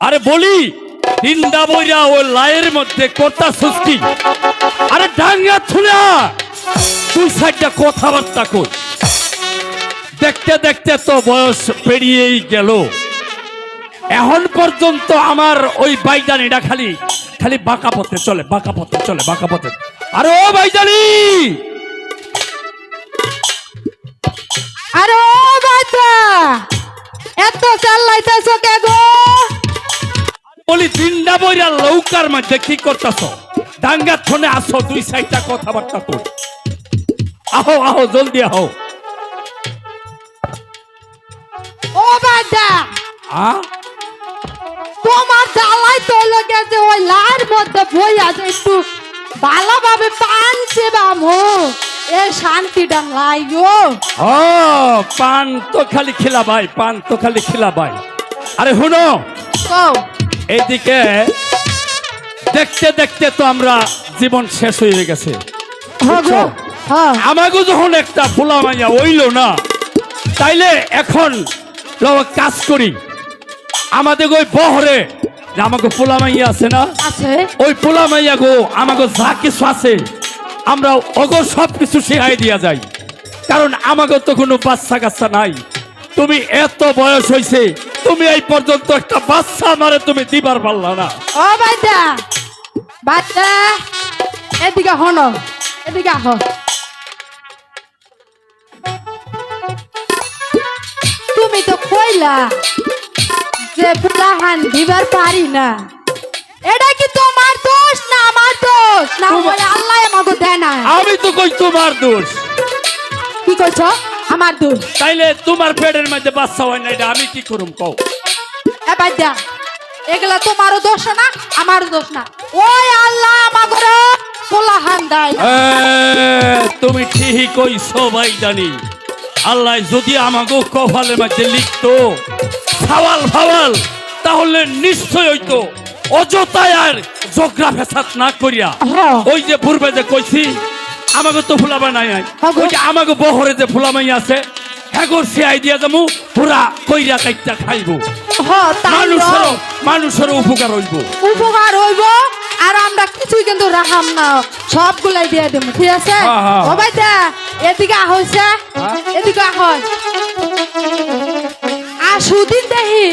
আরে বলি তিনটা বইরা ও লাইয়ের মধ্যে কথা সৃষ্টি। আরে ডাঙ্গা থুনা তুই সাইডটা কথাবার্তা কর। দেখতে দেখতে তো বয়স পেরিয়েই গেল। এখন পর্যন্ত আমার ওই বাইজানিটা খালি খালি বাঁকা পথে চলে, বাঁকা পথে চলে, বাঁকা পথে। আরে ও বাইজানি আরে ও বাচ্চা এত চাল চাল্লাইতেছ কে গো? বলি তিনটা বইরা লৌকার মধ্যে কি করতেছ? ডাঙ্গার ফোনে আসো দুই সাইডটা কথাবার্তা কর আহো আহো জলদি আহো। ও বাচ্চা আ? তোমার জ্বালাই তো লেগেছে ওই লার মধ্যে বই আছে একটু ভালোভাবে পান সেবামো এ শান্তিটা লাই গো। ও পান তো খালি খেলা ভাই পান তো খালি খেলা ভাই আরে শুনো। কও। এইদিকে দেখতে দেখতে তো আমরা জীবন শেষ হয়ে গেছে। হ্যাঁ হ্যাঁ। আমাকে যখন একটা ফুলা মাইয়া হইল না তাইলে এখন কাজ করি। আমাদের ওই বহরে আমাকে পোলা মাইয়া আছে না ওই পোলা মাইয়া গো আমাকে যা কিছু আছে আমরা অগো সব কিছু শেহাই দিয়া যাই। কারণ আমাকে তো কোনো বাচ্চা কাচ্চা নাই। তুমি এত বয়স হয়েছে তুমি এই পর্যন্ত একটা বাচ্চা আমারে তুমি দিবার পারলা না। ও বাচ্চা বাচ্চা এদিকে হনো এদিকে আহ। তুমি তো কইলা যে ফুলাহান দিবার পারি না। এটা কি তোমার দোষ না আমার দোষ? না বলে আল্লাহ আমাকে দেয় না আমি তো কই তোমার দোষ। কি করছ আমার দোষ। তাইলে তোমার পেটের মধ্যে বাচ্চা হয় না এটা আমি কি করুম কও? এ বাচ্চা এগুলা তোমারও দোষ না আমারও দোষ না। ওই আল্লাহ আমাকে ফুলাহান দেয়। এ, তুমি ঠিকই কইছো ভাই জানি আল্লাহ যদি আমাকে কপালের মধ্যে লিখতো ফাওয়াল ফাওয়াল তাহলে নিশ্চয় হইতো অযথায় আর জগরা ফেসাদ না করিয়া। হ্যাঁ। ওই যে পূর্বে যে কইছি আমাকে তো ফুলাবা নাই নাই। হ্যাঁ ওই যে আমাকে বহরে যে ফুলামাই আছে হ্যাগর সে আইডিয়া যাব পুরা কইরা কাইটা খাইবো। মানুষের মানুষের উপকার হইব। উপকার হইব আর আমরা কিছুই কিন্তু রাখাম না। সবগুলাই দিয়ে দেব ঠিক আছে? হ্যাঁ, হ্যাঁ। ও ভাই দা এদিকে আহইছে হ্যাঁ? এদিকে আহই আর সুদিন দেখি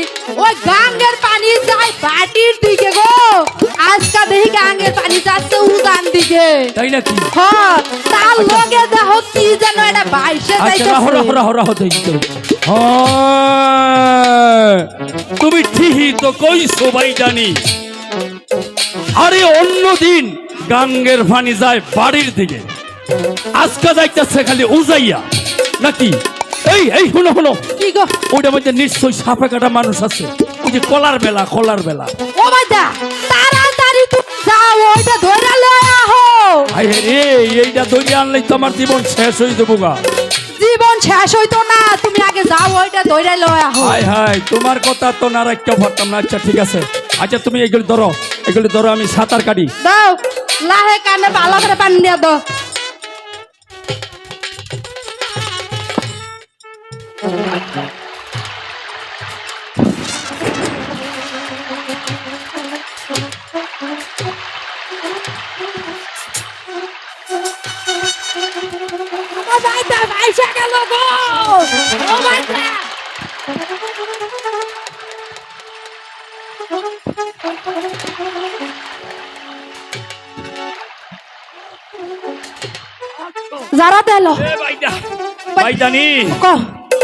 ওই গাঙ্গের পানি যায় বাটির দিকে গো। আজকা দেখি গাঙ্গের পানি যাচ্ছে উদান দিকে তাই নাকি? হ্যাঁ তার লগে দেখো কি যেন এটা বাইশে আচ্ছা রাহো রাহো দেখি হ্যাঁ, তুমি ঠিকই তো কইছো ভাই জানি আরে অন্যদিন গাঙ্গের পানি যায় বাড়ির দিকে। আজকে যাইতেছে খালি উজাইয়া। নাকি? এই এই শুনো শুনো। কি গো? ওইটার মধ্যে নিশ্চয়ই সাপে কাটা মানুষ আছে। ওই যে কলার বেলা কলার বেলা। ও ভাই যাও ওইটা ধরে লয়ে আহো। আই রে এইটা ধরে আনলেই তো আমার জীবন শেষ হয়ে যাব গা। জীবন শেষ হইতো না তুমি আগে যাও ওইটা ধরে লয়ে আহো। হাই হাই তোমার কথা তো না রাখতে পারতাম না। আচ্ছা ঠিক আছে। আচ্ছা তুমি এগুলি ধরো এগুলি ধরো আমি সাঁতার কাটি। দাও লাহে কানে ভালো করে পানি দিয়ে দাও। ও যারা দিল ভাইদানি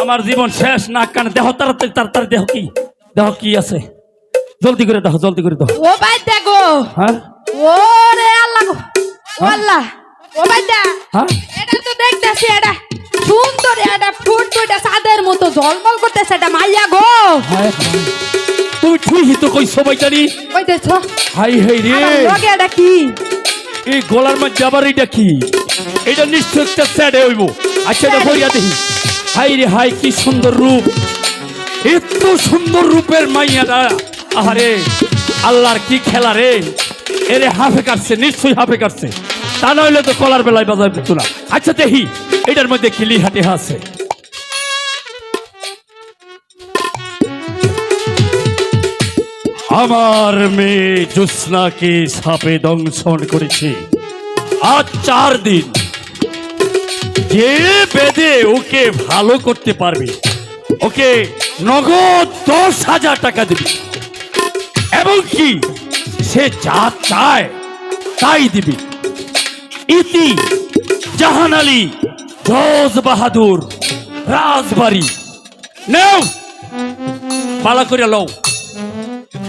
আমার জীবন শেষ না কানে দেহ তাড়াতাড়ি তাড়াতাড়ি দেহ কি? দেহ কি আছে? জলদি করে দেখো জলদি করে দেখো ও ভাইটা গো। হ্যাঁ? ও রে আল্লাহ ও আল্লাহ ও হ্যাঁ? এটা তো দেখতেছি এটা। সুন্দর এটা ফুট ফুটে সাদের মতো ঝলমল করতেছে এটা মাইয়া গো। তুমি ঠিকই তো কইছো ভাইদানি ওই দেখছ হাই হাই রে। লগে এটা কি? এই গলার মধ্যে আবার এটা কি? এটা নিশ্চয় একটা স্যাডে হইব। আচ্ছা এটা দেখি। হাই রে হাই কি সুন্দর রূপ। এত সুন্দর রূপের মাইয়াটা। আহারে আল্লাহর কি খেলা রে? এরে হাফে কাটছে নিশ্চয়ই হাফে কাটছে। তা নইলে তো কলার বেলায় বাজার পেত না। আচ্ছা দেখি, এটার মধ্যে কিলি হাটে আছে? আমার মেয়ে জ্যোৎস্নাকে সাপে দংশন করেছে। আজ চার দিন। যে বেদে ওকে ভালো করতে পারবে, ওকে নগদ দশ হাজার টাকা দিবি। এবং কি, সে যা চায়, তাই দিবি। ইতি জাহান আলী জজ বাহাদুর রাজবাড়ি। নেও ভালো করে লও।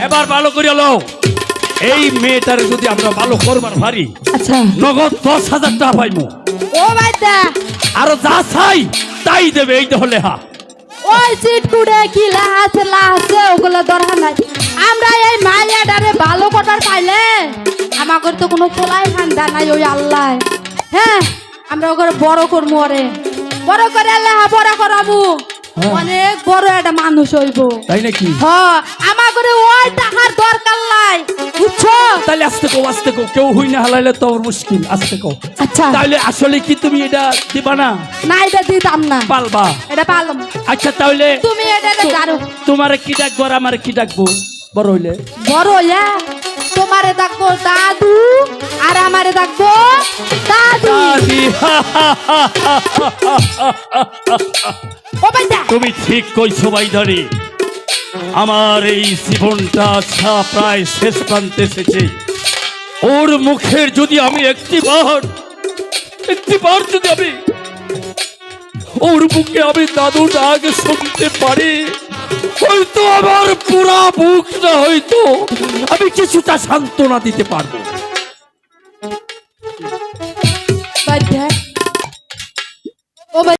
এবার ভালো করে লও। এই মেয়েটার যদি আমরা ভালো করবার পারি আচ্ছা। নগদ দশ হাজার টাকা পাইমু। ও ভাইদা আরও যা চাই তাই দেবে এই হলে হা ওই সিট কুড়ে কি লাহাছে লাহাছে ওগুলো দরকার নাই। আমরা এই মাইয়াটারে ভালো কটার পাইলে। আমাদের তো কোনো পোলাই ঠান্ডা নাই ওই আল্লাহ। হ্যাঁ আমরা ওকে বড় করব ওরে। বড় করে আল্লাহ বড় করাবো হ্যাঁ। অনেক বড় একটা মানুষ হইব। তাই নাকি? হ আমার করে ওই টাকার দরকার নাই। বুঝছ? তাহলে আসতে কো আসতে কো কেউ হই না হালাইলে তো মুশকিল আস্তে কো আচ্ছা। তাহলে আসলে কি তুমি এটা দিবা না? না এটা দিতাম না। পালবা? এটা পারলাম আচ্ছা তাহলে তুমি এটা জানো তোমার কি ডাকবো আর আমার কি ডাকবো? বড় হইলে? বড় হইয়া তোমারে ডাকবো দাদু আর আমারে ডাকবো দাদি। তুমি ঠিক কইছো ভাইধারি আমার এই জীবনটা আচ্ছা প্রায় শেষ প্রান্তে এসেছে। ওর মুখের যদি আমি একটি বার একটি বার যদি আমি ওর মুখে আমি দাদু ডাক শুনতে পারি হয়তো আমার পুরা বুক না হয়তো আমি কিছুটা সান্ত্বনা দিতে পারব।